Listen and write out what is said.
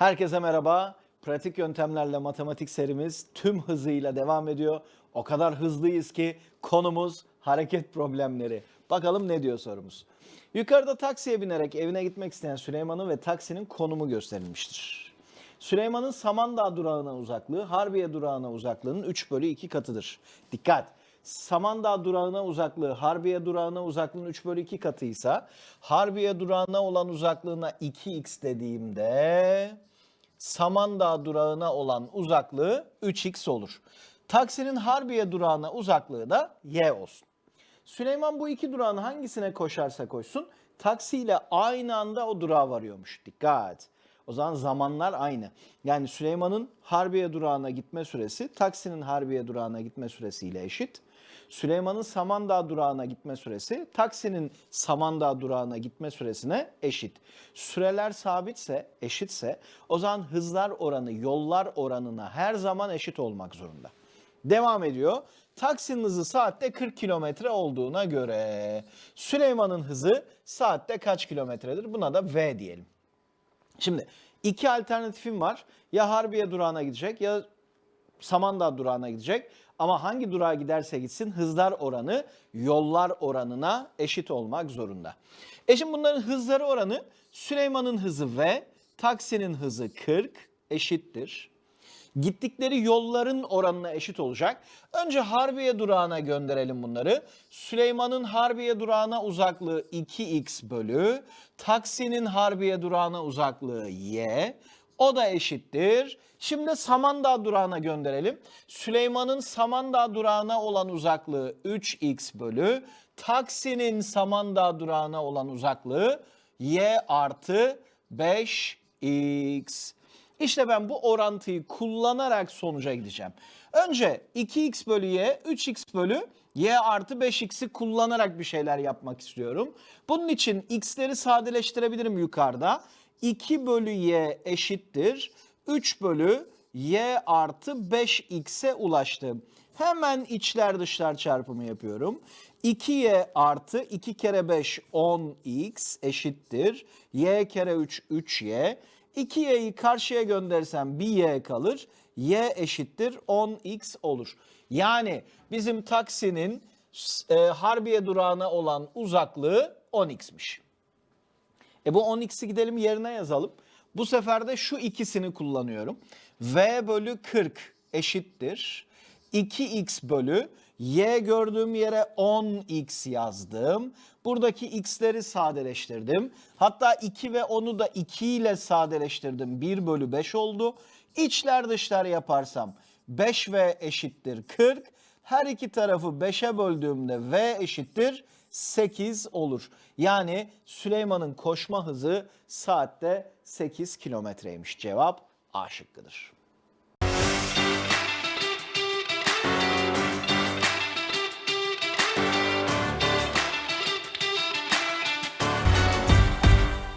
Herkese merhaba. Pratik yöntemlerle matematik serimiz tüm hızıyla devam ediyor. O kadar hızlıyız ki konumuz hareket problemleri. Bakalım ne diyor sorumuz. Yukarıda taksiye binerek evine gitmek isteyen Süleyman'ın ve taksinin konumu gösterilmiştir. Süleyman'ın Samandağ durağına uzaklığı Harbiye durağına uzaklığının 3 bölü 2 katıdır. Dikkat! Samandağ durağına uzaklığı Harbiye durağına uzaklığının 3 bölü 2 katıysa Harbiye durağına olan uzaklığına 2x dediğimde Samandağ durağına olan uzaklığı 3x olur. Taksinin Harbiye durağına uzaklığı da y olsun. Süleyman bu iki durağın hangisine koşarsa koşsun taksiyle aynı anda o durağa varıyormuş. Dikkat. O zaman zamanlar aynı. Yani Süleyman'ın Harbiye durağına gitme süresi taksinin Harbiye durağına gitme süresiyle eşit. Süleyman'ın Samandağ durağına gitme süresi taksinin Samandağ durağına gitme süresine eşit. Süreler sabitse, eşitse o zaman hızlar oranı yollar oranına her zaman eşit olmak zorunda. Devam ediyor. Taksinin hızı saatte 40 kilometre olduğuna göre Süleyman'ın hızı saatte kaç kilometredir? Buna da V diyelim. Şimdi iki alternatifim var. Ya Harbiye durağına gidecek ya Samandağ durağına gidecek. Ama hangi durağa giderse gitsin hızlar oranı yollar oranına eşit olmak zorunda. E şimdi bunların hızları oranı Süleyman'ın hızı V, taksinin hızı 40 eşittir. Gittikleri yolların oranına eşit olacak. Önce Harbiye durağına gönderelim bunları. Süleyman'ın Harbiye durağına uzaklığı 2x bölü, taksinin Harbiye durağına uzaklığı y. O da eşittir. Şimdi Samandağ durağına gönderelim. Süleyman'ın Samandağ durağına olan uzaklığı 3x bölü, taksinin Samandağ durağına olan uzaklığı y artı 5x. İşte ben bu orantıyı kullanarak sonuca gideceğim. Önce 2x bölü y, 3x bölü y artı 5x'i kullanarak bir şeyler yapmak istiyorum. Bunun için x'leri sadeleştirebilirim yukarıda. 2 bölü y eşittir. 3 bölü y artı 5x'e ulaştım. Hemen içler dışlar çarpımı yapıyorum. 2y artı 2 kere 5 10x eşittir. y kere 3 3y. 2y'yi karşıya göndersem bir y kalır. y eşittir 10x olur. Yani bizim taksinin e, Harbiye durağına olan uzaklığı 10x'miş. E bu 10x'i gidelim yerine yazalım. Bu sefer de şu ikisini kullanıyorum. V bölü 40 eşittir. 2x bölü y gördüğüm yere 10x yazdım. Buradaki x'leri sadeleştirdim. Hatta 2 ve 10'u da 2 ile sadeleştirdim. 1 bölü 5 oldu. İçler dışlar yaparsam 5v eşittir 40. Her iki tarafı 5'e böldüğümde v eşittir 8 olur. Yani Süleyman'ın koşma hızı saatte 8 kilometreymiş. Cevap A şıkkıdır.